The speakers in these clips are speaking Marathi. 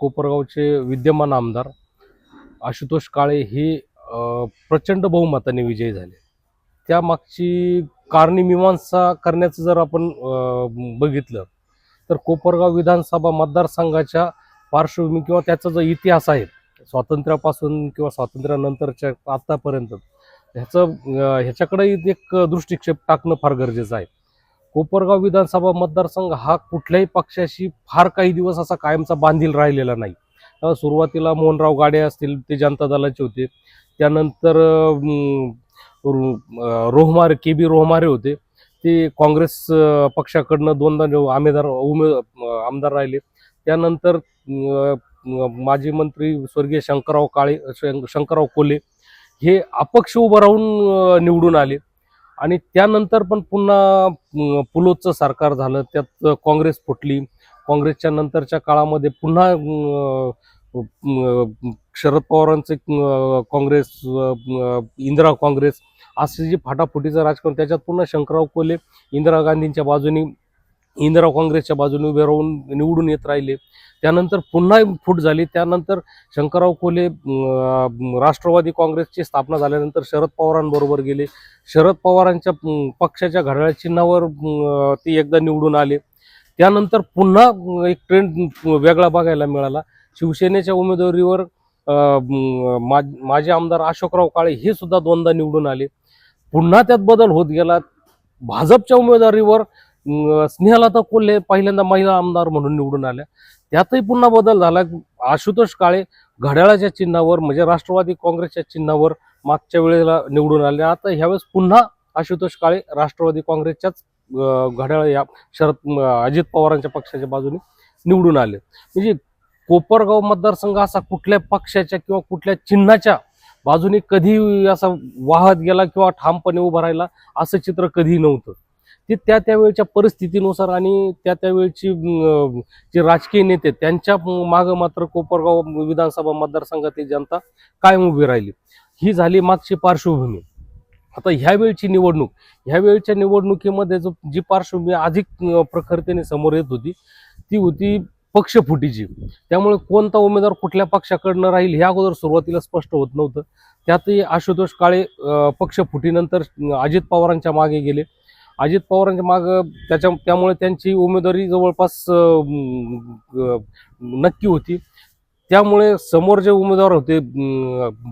कोपरगावचे विद्यमान आमदार आशुतोष काळे हे प्रचंड बहुमताने विजयी झाले. त्यामागची कारणी करण्याचं जर आपण बघितलं तर कोपरगाव विधानसभा मतदारसंघाच्या पार्श्वभूमी किंवा त्याचा जो इतिहास आहे स्वातंत्र्यापासून किंवा स्वातंत्र्यानंतरच्या आतापर्यंत ह्याचं ह्याच्याकडे एक दृष्टिक्षेप टाकणं फार गरजेचं आहे. कोपरगाव विधानसभा मतदारसंघ हा कुठल्याही पक्षाशी फार काही दिवस असा कायमचा बांधील राहिलेला नाही. सुरुवातीला मोहनराव गाडे असतील ते जनता दलाचे होते. त्यानंतर रो- रोहमारे के बी रोहमारे होते. ते काँग्रेस पक्षाकडनं दोनदा आमेदार उमे आमदार राहिले. त्यानंतर माजी मंत्री स्वर्गीय शंकरराव काळे शंकरराव कोले हे अपक्ष उभं राहून निवडून आले. आणि त्यानंतर पण पुन्हा पुलोचं सरकार झालं त्यात काँग्रेस फुटली. काँग्रेसच्या नंतरच्या काळामध्ये पुन्हा शरद पवारांचे काँग्रेस इंदिरा काँग्रेस असे जी फाटाफुटीचं राजकारण त्याच्यात पुन्हा शंकरराव कोले इंदिरा गांधींच्या बाजूनी इंदिरा काँग्रेसच्या बाजूने उभे राहून निवडून येत राहिले. त्यानंतर पुन्हा फूट झाली. त्यानंतर शंकरराव कोले राष्ट्रवादी काँग्रेसची स्थापना झाल्यानंतर शरद पवारांबरोबर गेले. शरद पवारांच्या पक्षाच्या घड्याळ चिन्हावर ते एकदा निवडून आले. त्यानंतर पुन्हा एक ट्रेंड वेगळा बघायला मिळाला. शिवसेनेच्या उमेदवारीवर मा- माजी आमदार अशोकराव काळे हे सुद्धा दोनदा निवडून आले. पुन्हा त्यात बदल होत गेला. भाजपच्या उमेदवारीवर स्नेहलता कोल्हे पहिल्यांदा महिला आमदार म्हणून निवडून आल्या. त्यातही पुन्हा बदल झाला. आशुतोष काळे घड्याळाच्या चिन्हावर म्हणजे राष्ट्रवादी काँग्रेसच्या चिन्हावर मागच्या वेळेला निवडून आले. आता ह्यावेळेस पुन्हा आशुतोष काळे राष्ट्रवादी काँग्रेसच्याच घड्याळ या शरद अजित पवारांच्या पक्षाच्या बाजूने निवडून आले. म्हणजे कोपरगाव मतदारसंघ असा कुठल्या पक्षाच्या किंवा कुठल्या चिन्हाच्या बाजूने कधी असा वाहत गेला किंवा ठामपणे उभा राहिला असं चित्र कधी नव्हतं. ते त्या त्यावेळच्या परिस्थितीनुसार आणि त्या त्यावेळची जे राजकीय नेते त्यांच्या मागं मात्र कोपरगाव विधानसभा मतदारसंघातील जनता कायम उभी राहिली. ही झाली मागची पार्श्वभूमी. आता ह्या वेळची निवडणूक ह्या वेळच्या निवडणुकीमध्ये जो जी पार्श्वभूमी अधिक प्रखरतेने समोर येत होती ती होती पक्षफुटीची. त्यामुळे कोणता उमेदवार कुठल्या पक्षाकडनं राहील ह्या अगोदर सुरुवातीला स्पष्ट होत नव्हतं. त्यातही आशुतोष काळे पक्षफुटीनंतर अजित पवारांच्या मागे गेले. अजित पवारांच्या मागं त्याच्या त्यामुळे त्यांची उमेदवारी जवळपास नक्की होती. त्यामुळे समोर जे उमेदवार होते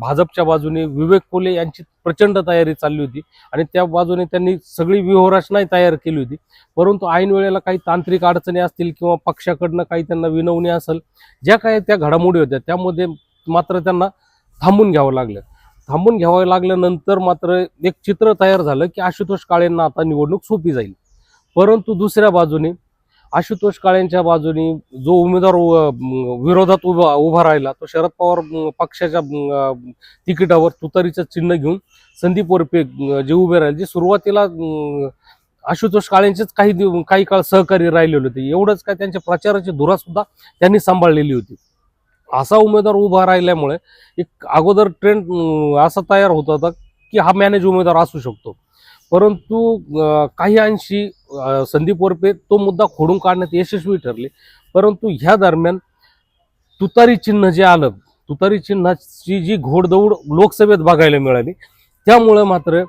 भाजपच्या बाजूने विवेक कोले यांची प्रचंड तयारी चालली होती. आणि त्या बाजूने त्यांनी सगळी व्यूहरचनाही तयार केली होती. परंतु ऐन वेळेला काही तांत्रिक अडचणी असतील किंवा पक्षाकडनं काही त्यांना विनवणी असेल ज्या काही त्या घडामोडी होत्या त्यामध्ये मात्र त्यांना थांबून घ्यावं लागलं. थांबून घ्यावं लागल्यानंतर मात्र एक चित्र तयार झालं की आशुतोष काळेंना आता निवडणूक सोपी जाईल. परंतु दुसऱ्या बाजूने आशुतोष काळेंच्या बाजूने जो उमेदवार विरोधात उभा उभा राहिला तो शरद पवार पक्षाच्या तिकिटावर तुतारीचं चिन्ह घेऊन संदीप वरपे जे उभे राहिले जे सुरुवातीला आशुतोष काळेंचेच काही काही काळ सहकारी राहिलेले होते. एवढंच काय त्यांच्या प्रचाराची धुरा सुद्धा त्यांनी सांभाळलेली होती. असा उमेदवार उभा राहिल्यामुळे एक अगोदर ट्रेंड असा तयार होत होता की हा मॅनेज उमेदवार असू शकतो. परंतु काही अंशी संदीप वरपे तो मुद्दा खोडून काढण्यात यशस्वी ठरले. परंतु ह्या दरम्यान तुतारी चिन्ह जे आलं तुतारी चिन्हाची जी घोडदौड लोकसभेत बघायला मिळाली त्यामुळं मात्र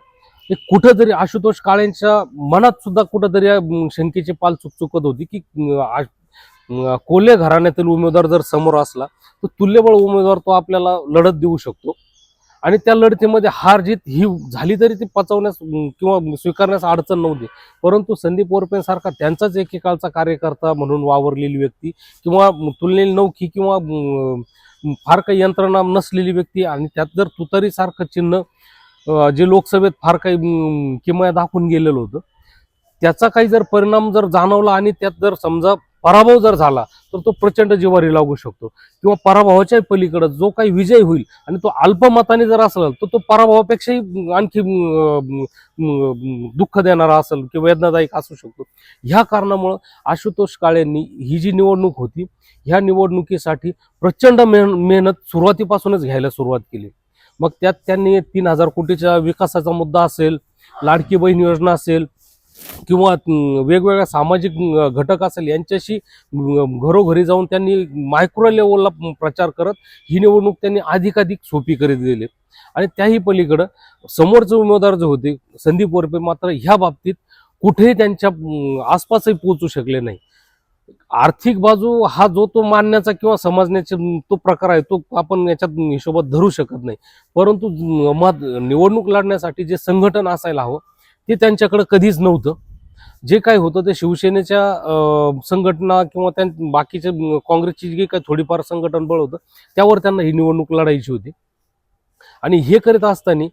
एक कुठंतरी आशुतोष काळेंच्या मनात सुद्धा कुठंतरी शंकेची पाल चुकचुकत होती की कोल्हे घराण्यातील उमेदवार जर समोर असला तर तुल्यबळ उमेदवार तो आपल्याला लढत देऊ शकतो. आणि त्या लढतीमध्ये हार जीत ही झाली तरी ती पचवण्यास किंवा स्वीकारण्यास अडचण नव्हती. परंतु संदीप वरपेंसारखा त्यांचाच एकेकाळचा कार्यकर्ता म्हणून वावरलेली व्यक्ती किंवा तुलनेली नौखी किंवा फार काही यंत्रणा नसलेली व्यक्ती आणि त्यात जर तुतारीसारखं चिन्ह जे लोकसभेत फार काही किमया दाखवून गेलेलं होतं त्याचा काही जर परिणाम जर जाणवला आणि त्यात जर समजा पराभव जर झाला तर तो प्रचंड जिवारी लागू शकतो. किंवा पराभवाच्या पलीकडे जो काही विजय होईल आणि तो अल्पमताने जर असला तर तो पराभवापेक्षाही आणखी दुःख देणारा असेल किंवा वेदनादायक असू शकतो. ह्या कारणामुळं आशुतोष काळेंनी ही जी निवडणूक होती ह्या निवडणुकीसाठी प्रचंड मेहन मेहनत सुरुवातीपासूनच घ्यायला सुरुवात केली. मग त्यात त्यांनी तीन हजार कोटीच्या विकासाचा मुद्दा असेल लाडकी बहीण योजना असेल किंवा वेगवेगळ्या सामाजिक घटक असेल यांच्याशी घरोघरी जाऊन त्यांनी मायक्रो लेवलला प्रचार करत ही निवडणूक त्यांनी अधिकाधिक सोपी करीत गेली. आणि त्याही पलीकडं समोरचे उमेदवार जे होते संदीप वरपे मात्र ह्या बाबतीत कुठेही त्यांच्या आसपासही पोहोचू शकले नाही. आर्थिक बाजू हा जो तो मानण्याचा किंवा समजण्याचा तो प्रकार आहे तो आपण याच्यात हिशोबात धरू शकत नाही. परंतु मत निवडणूक लढण्यासाठी जे संघटन असायला हवं ते त्यांच्याकडे कधीच नव्हतं. जे काय होतं ते शिवसेनेच्या संघटना किंवा त्या बाकीच्या काँग्रेसची जी काही थोडीफार संघटन बळ होतं त्यावर त्यांना ही निवडणूक लढायची होती. आणि हे करीत असताना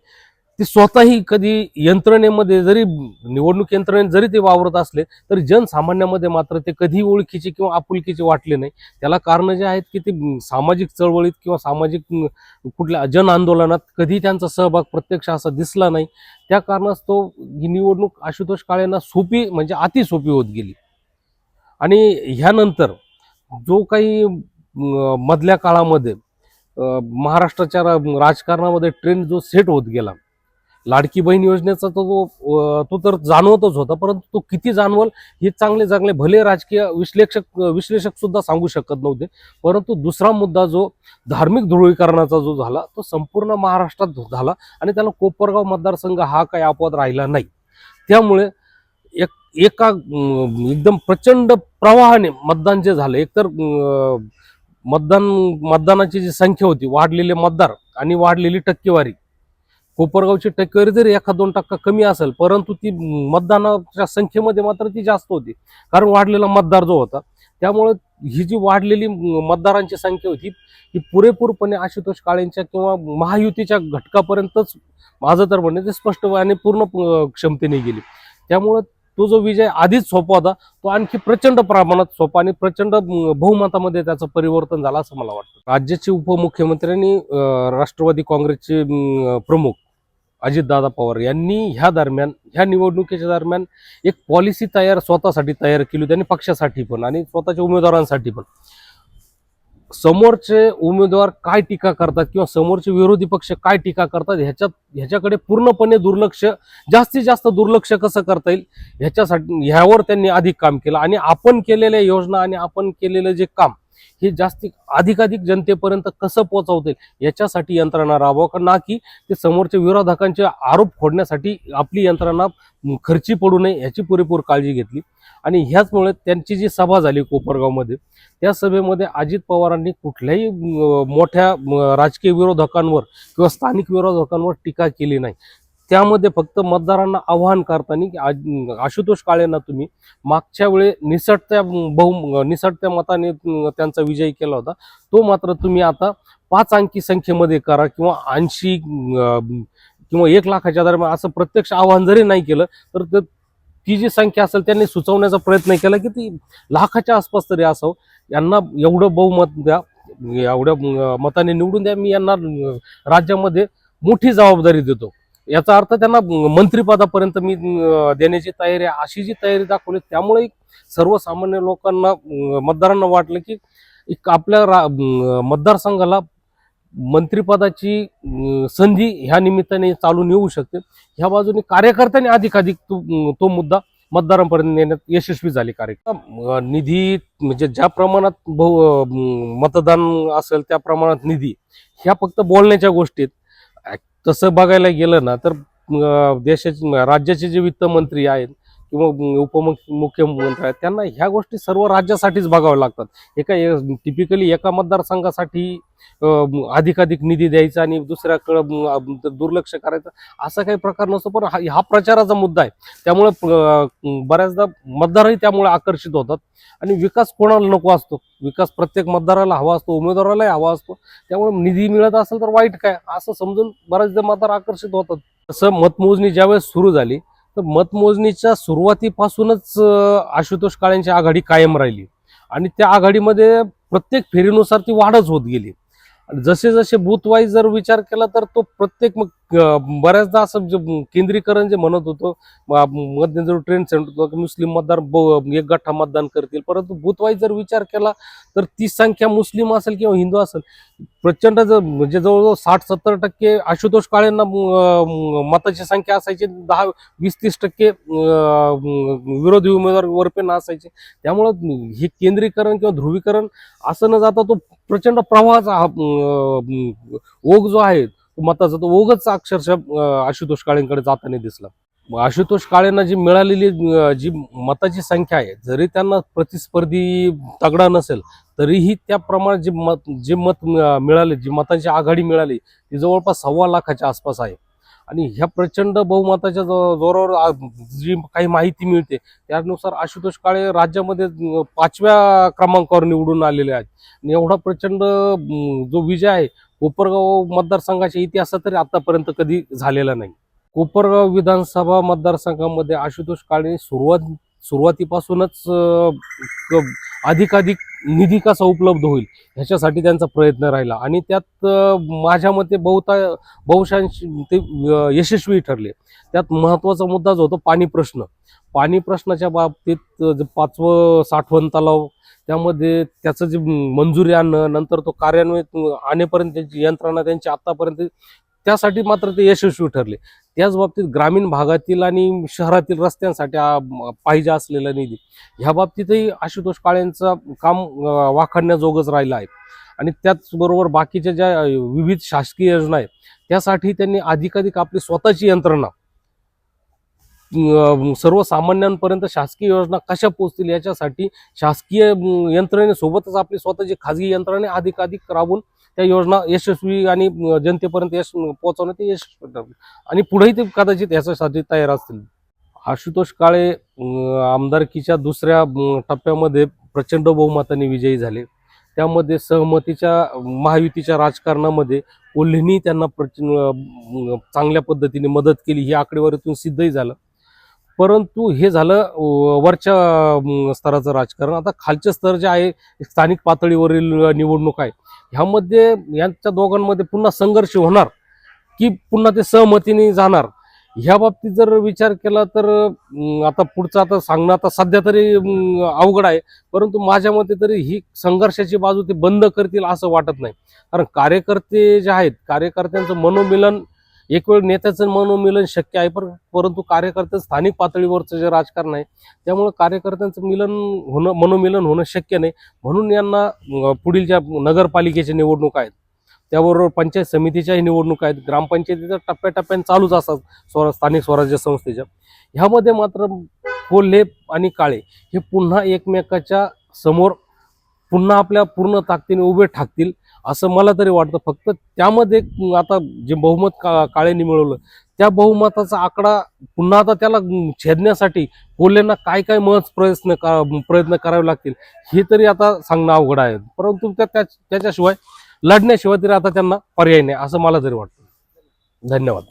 ते स्वतःही कधी यंत्रणेमध्ये जरी निवडणूक यंत्रणेत जरी ते वावरत असले तरी जनसामान्यामध्ये मात्र ते कधी ओळखीचे किंवा आपुलकीचे वाटले नाही. त्याला कारण जे आहेत की ते सामाजिक चळवळीत किंवा सामाजिक कुठल्या जन आंदोलनात कधी त्यांचा सहभाग प्रत्यक्ष असा दिसला नाही. त्या कारणास्तव ही निवडणूक आशुतोष काळेंना सोपी म्हणजे अति सोपी होत गेली. आणि ह्यानंतर जो काही मधल्या काळामध्ये महाराष्ट्राच्या रा- राजकारणामध्ये ट्रेंड जो सेट होत गेला लाडकी बहीण योजनेचा तो तो तर जाणवतच होता परंतु तो किती जाणवल हे चांगले चांगले भले राजकीय विश्लेषक विश्लेषक सुद्धा सांगू शकत नव्हते. परंतु दुसरा मुद्दा जो धार्मिक ध्रुवीकरणाचा जो झाला तो संपूर्ण महाराष्ट्रात झाला आणि त्याला कोपरगाव मतदारसंघ हा काही अपवाद राहिला नाही. त्यामुळे एक एका एकदम प्रचंड प्रवाहाने मतदान जे झालं एकतर मतदान मतदानाची जी संख्या होती वाढलेले मतदार आणि वाढलेली टक्केवारी कोपरगावची टक्केवारी जरी एका दोन टक्का कमी असेल परंतु ती मतदानाच्या संख्येमध्ये मात्र ती जास्त होती. कारण वाढलेला मतदार जो होता त्यामुळे ही जी वाढलेली मतदारांची संख्या होती ही पुरेपूरपणे आशुतोष काळेंच्या किंवा महायुतीच्या घटकापर्यंतच माझं तर म्हणणे ते स्पष्ट आणि पूर्ण क्षमतेने गेली. त्यामुळं तो जो विजय आधीच सोपा होता तो आणखी प्रचंड प्रमाणात सोपा आणि प्रचंड बहुमतामध्ये त्याचं परिवर्तन झालं असं मला वाटतं. राज्याचे उपमुख्यमंत्र्यांनी आणि राष्ट्रवादी काँग्रेसचे प्रमुख अजितदादा पवार यांनी ह्या दरम्यान ह्या निवडणुकीच्या दरम्यान एक पॉलिसी तयार स्वतःसाठी तयार केली होती आणि पक्षासाठी पण आणि स्वतःच्या उमेदवारांसाठी पण. समोरचे उमेदवार काय टीका करतात किंवा समोरचे विरोधी पक्ष काय टीका करतात ह्याच्यात ह्याच्याकडे पूर्णपणे दुर्लक्ष जास्तीत जास्त दुर्लक्ष कसं करता येईल ह्याच्यासाठी ह्यावर त्यांनी अधिक काम केलं. आणि आपण केलेल्या योजना आणि आपण केलेलं जे काम हे जास्ती अधिकाधिक जनतेपर्यंत कसं पोहोचवता येईल याच्यासाठी यंत्रणा राबवा का? ना की ते समोरच्या विरोधकांचे आरोप फोडण्यासाठी आपली यंत्रणा खर्ची पडू नये याची पुरेपूर काळजी घेतली. आणि ह्याचमुळे त्यांची जी सभा झाली कोपरगावमध्ये त्या सभेमध्ये अजित पवारांनी कुठल्याही मोठ्या राजकीय विरोधकांवर किंवा स्थानिक विरोधकांवर टीका केली नाही. त्यामध्ये फक्त मतदारांना आव्हान करताना की आशुतोष काळेंना तुम्ही मागच्या वेळे निसटत्या बहु निसटत्या मताने त्यांचा विजय केला होता. तो मात्र तुम्ही आता पाच अंकी संख्येमध्ये करा किंवा ऐंशी किंवा एक लाखाच्या दरम्यान असं प्रत्यक्ष आव्हान जरी नाही केलं तर ते- ती जी संख्या असेल त्यांनी सुचवण्याचा प्रयत्न केला की ती लाखाच्या आसपास तरी असावं. यांना एवढं बहुमत द्या एवढ्या मताने निवडून द्या. मी यांना राज्यामध्ये मोठी जबाबदारी देतो. याचा अर्थ त्यांना मंत्रिपदापर्यंत मी देण्याची तयारी आहे अशी जी तयारी दाखवली त्यामुळे सर्वसामान्य लोकांना मतदारांना वाटलं की एक आपल्या रा- मतदारसंघाला मंत्रिपदाची संधी ह्या निमित्ताने चालून येऊ शकते. ह्या बाजूने कार्यकर्त्यांनी अधिकाधिक तो तो मुद्दा मतदारांपर्यंत नेण्यात यशस्वी झाले कार्यक्रम. निधी म्हणजे ज्या प्रमाणात बहु मतदान असेल त्या प्रमाणात निधी ह्या फक्त बोलण्याच्या गोष्टीत तसं बघायला गेलं ना तर देशाचे राज्याचे जे वित्तमंत्री आहेत किंवा उपमुख्यमंत्री आहेत त्यांना ह्या गोष्टी सर्व राज्यासाठीच बघाव्या लागतात. एका टिपिकली एका मतदारसंघासाठी अधिकाधिक निधी द्यायचा आणि दुसऱ्याकडं दुर्लक्ष करायचं असा काही प्रकार नसतो पण हा हा प्रचाराचा मुद्दा आहे. त्यामुळे बऱ्याचदा मतदारही त्यामुळे आकर्षित होतात. आणि विकास कोणाला नको असतो? विकास प्रत्येक मतदाराला हवा असतो उमेदवारालाही हवा असतो. त्यामुळे निधी मिळत असेल तर वाईट काय? असं समजून बऱ्याचदा मतदार आकर्षित होतात. तसं मतमोजणी ज्यावेळेस सुरू झाली तर मतमोजणीच्या सुरुवातीपासूनच आशुतोष काळेंची आघाडी कायम राहिली. आणि त्या आघाडीमध्ये प्रत्येक फेरीनुसार ती वाढच होत गेली. जसे जसे बूथ वाईज जर विचार केला तर तो प्रत्येक मग बऱ्याचदा असं जे केंद्रीकरण जे म्हणत होतो मध्ये जर ट्रेंड सेंटर होतो की मुस्लिम मतदार ब- एक गठ्ठा मतदान करतील. परंतु बुथवाईज जर विचार केला तर ती संख्या मुस्लिम असेल किंवा हिंदू असेल प्रचंड जर म्हणजे जवळजवळ साठ सत्तर टक्के आशुतोष काळेंना मताची संख्या असायची. दहा वीस तीस टक्के विरोधी उमेदवार वरपेन असायचे. त्यामुळं हे केंद्रीकरण किंवा ध्रुवीकरण असं न जाता तो प्रचंड प्रवाहाचा हा, ओघ जो आहे मताचा तो ओघच अक्षरशः आशुतोष काळेंकडे जाताना दिसला. आशुतोष काळेंना जी मिळालेली जी मताची संख्या आहे जरी त्यांना प्रतिस्पर्धी तगडा नसेल तरीही त्या प्रमाणात जे मत जे मत मिळाले जी मतांची आघाडी मिळाली ती जवळपास सव्वा लाखाच्या आसपास आहे. आणि ह्या प्रचंड बहुमताच्या जोरावर जी काही माहिती मिळते त्यानुसार आशुतोष काळे राज्यामध्ये पाचव्या क्रमांकावर निवडून आलेले आहेत. आणि एवढा प्रचंड जो विजय आहे कोपरगाव मतदारसंघाच्या इतिहासात तरी आतापर्यंत कधी झालेला नाही. कोपरगाव विधानसभा मतदारसंघामध्ये आशुतोष काळे सुरुवात सुरुवातीपासूनच अधिकाधिक निधी कसा उपलब्ध होईल ह्याच्यासाठी त्यांचा प्रयत्न राहिला. आणि त्यात माझ्या मते बहुता बहुशांश ते यशस्वी ठरले. त्यात महत्त्वाचा मुद्दा जो होतो पाणी प्रश्न. पाणी प्रश्नाच्या बाबतीत जे पाचवं साठवण तलाव त्यामध्ये त्याचं जे मंजुरी आणणं नंतर तो कार्यान्वित आणेपर्यंत त्यांची यंत्रणा त्यांची आत्तापर्यंत त्यासाठी मात्र ते यशस्वी ठरले. त्याच बाबतीत ग्रामीण भागातील आणि शहरातील रस्त्यांसाठी पाहिजे असलेला निधी. ह्या बाबतीतही आशुतोष काळेंचं काम अं, राहिलं आहे. आणि त्याचबरोबर बाकीच्या ज्या विविध शासकीय योजना आहेत त्यासाठी त्यांनी अधिकाधिक आपली स्वतःची यंत्रणा सर्वसामान्यांपर्यंत शासकीय योजना कशा पोहोचतील याच्यासाठी शासकीय यंत्रणेसोबतच आपली स्वतःची खाजगी यंत्रणे अधिकाधिक राबून त्या योजना यशस्वी आणि जनतेपर्यंत यश पोहोचवणं ते यशस्वी आणि पुढेही ते कदाचित याच्यासाठी तयार असतील. आशुतोष काळे आमदारकीच्या दुसऱ्या टप्प्यामध्ये प्रचंड बहुमताने विजयी झाले. त्यामध्ये सहमतीच्या महायुतीच्या राजकारणामध्ये कोल्हेंनी त्यांना प्रचंड चांगल्या पद्धतीने मदत केली ही आकडेवारीतून सिद्धही झालं. परंतु हे झालं वरच्या स्तराचं राजकारण. आता खालचे स्तर जे आहे स्थानिक पातळीवरील निवडणूक आहे ह्यामध्ये यांच्या दोघांमध्ये पुन्हा संघर्ष होणार की पुन्हा ते सहमतीने जाणार? ह्या बाबतीत जर विचार केला तर आता पुढचं आता सांगणं आता सध्या तरी अवघड आहे. परंतु माझ्या मते तरी ही संघर्षाची बाजू ते बंद करतील असं वाटत नाही. कारण कार्यकर्ते जे आहेत कार्यकर्त्यांचं मनोमिलन एक वेळ नेत्याचं मनोमिलन शक्य आहे पर परंतु कार्यकर्ते स्थानिक पातळीवरचं जे राजकारण आहे त्यामुळं कार्यकर्त्यांचं मिलन होणं मनोमिलन होणं शक्य नाही. म्हणून यांना पुढील ज्या नगरपालिकेच्या निवडणूक आहेत त्याबरोबर पंचायत समितीच्याही निवडणूक आहेत ग्रामपंचायतीच्या टप्प्याटप्प्याने चालूच असतात स्वर स्थानिक स्वराज्य संस्थेच्या. ह्यामध्ये मात्र कोल्हे आणि काळे हे पुन्हा एकमेकाच्या समोर पुन्हा आपल्या पूर्ण ताकदीने उभे ठाकतील. असं मला तरी वाटतं. फक्त त्यामध्ये आता जे बहुमत का काळेने मिळवलं त्या बहुमताचा आकडा पुन्हा आता त्याला छेदण्यासाठी कोल्ह्यांना काय काय महत्त्व प्रयत्न का प्रयत्न करावे लागतील हे तरी आता सांगणं अवघड आहे. परंतु त्या त्याच्याशिवाय लढण्याशिवाय तरी आता त्यांना पर्याय नाही असं मला तरी वाटतं. धन्यवाद.